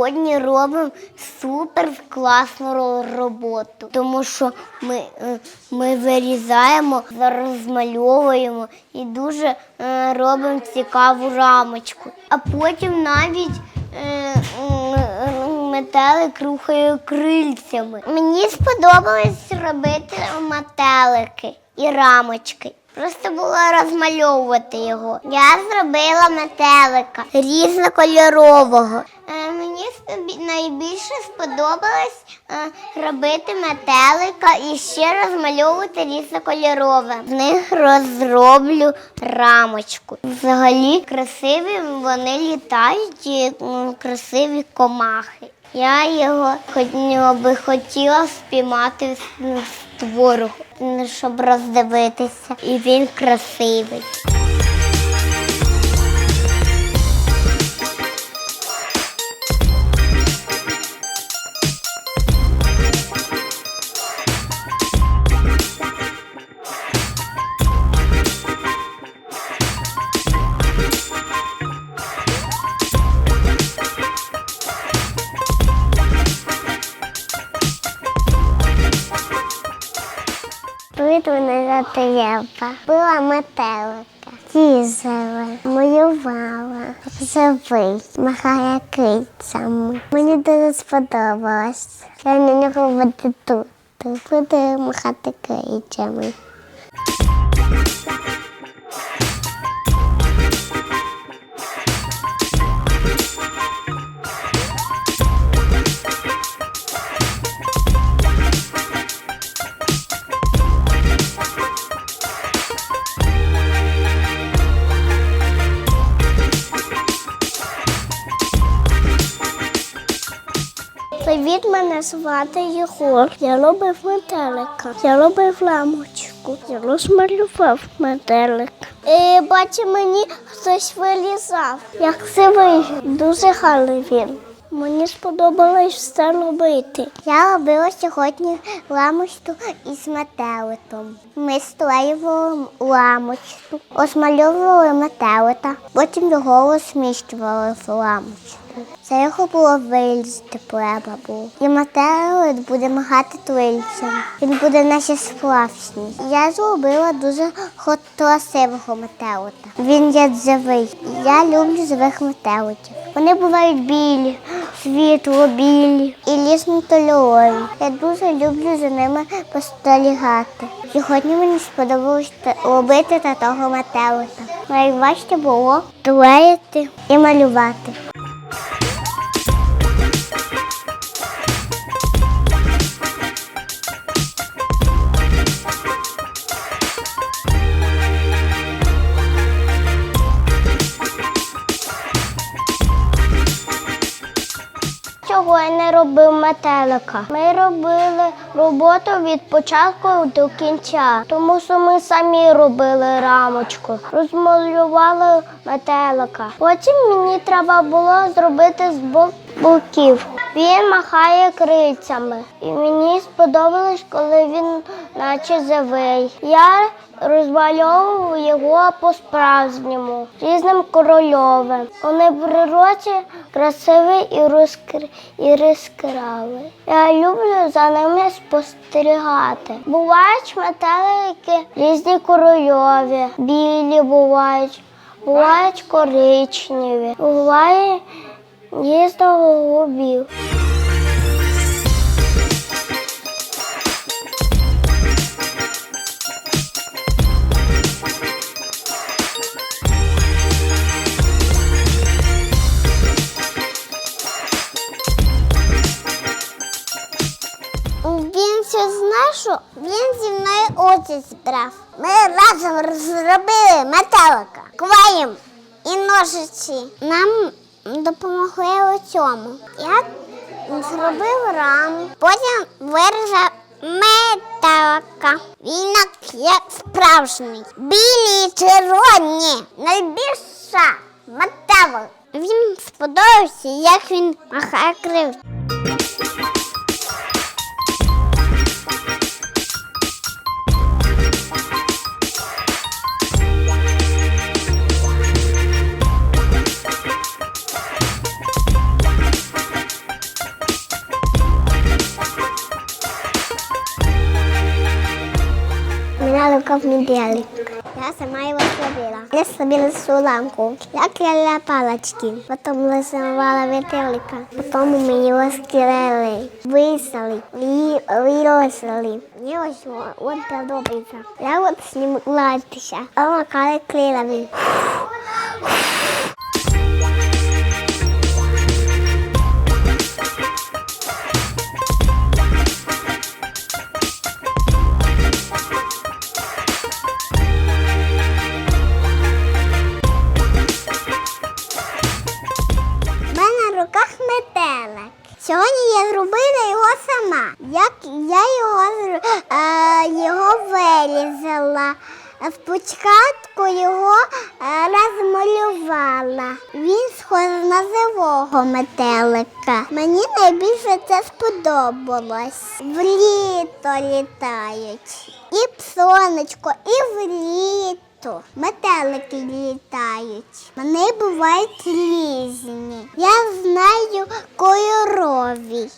сьогодні робимо супер класну роботу, тому що ми, е, ми вирізаємо, розмальовуємо і дуже е, робимо цікаву рамочку. А потім навіть е, метелик рухає крильцями. Мені сподобалось робити метелики і рамочки. Просто було розмальовувати його. Я зробила метелика різнокольорового. Е, мені найбільше сподобалось е, робити метелика і ще розмальовувати різнокольорове. В них розроблю рамочку. Взагалі красиві вони літають і красиві комахи. Я його хоч- би хотіла спіймати в в щоб роздивитися. І він красивий. Вона треба. Була метелика, тізала, малювала, живий, махає кицями. Мені дуже сподобалось. Я на нього буду тут. Буду махати кицями. Привіт, мене звати Єгор. Я робив метелика. Я робив ламочку. Я розмалював метелик. І бачу, мені хтось вилізав. Як сивий, дуже гарний він. Мені сподобалось все робити. Я робила сьогодні ламочку із метеликом. Ми склеювали ламочку, осмальовували метелика, потім його розміщували в ламочку. Це його було вилізти треба було. І метелик буде махати крильцями. Він буде наче справжній. Я зробила дуже красивого метелика. Він є живий. Я люблю живих метеликів. Вони бувають білі, світло білі і різнокольорові. Я дуже люблю за ними спостерігати. Сьогодні мені сподобалось робити та- такого метелика. Найважче було клеїти і малювати. Я не робив метелика? Ми робили роботу від початку до кінця, тому що ми самі робили рамочку, розмалювали метелика. Потім мені треба було зробити з боків. Він махає крильцями, і мені сподобалось, коли він наче живий. Я розмальовував його по-справжньому, різним корольовим. Вони в природі красиві і розкр... Я люблю за ними спостерігати. Бувають метелики різні корольові, білі бувають, бувають коричневі, буває різного голубів. Ще він зі мною очі збрав. Ми разом зробили метелика, клеєм і ножиці. Нам допомогли у цьому. Я зробив раму, потім вирізав метелика. Він як справжній. Білі червоні. Найбільша метелик. Він сподобався, як він махає крив. метелик. Я сама его слабила. Я слабила свою лампу. Я клеила палочки. Потом рисовала метелика. Потом мы его склеили. Высали. И выросли. Мне очень он подобается. Я вот с ним гладился. А он макали клеилами. Сьогодні я зробила його сама. Як я його, е, його вирізала. Спочатку його е, розмалювала. Він схожий на живого метелика. Мені найбільше це сподобалось. В літо літають. І в сонечко, і в літо. Метелики літають. Вони бувають різні. Кольорові.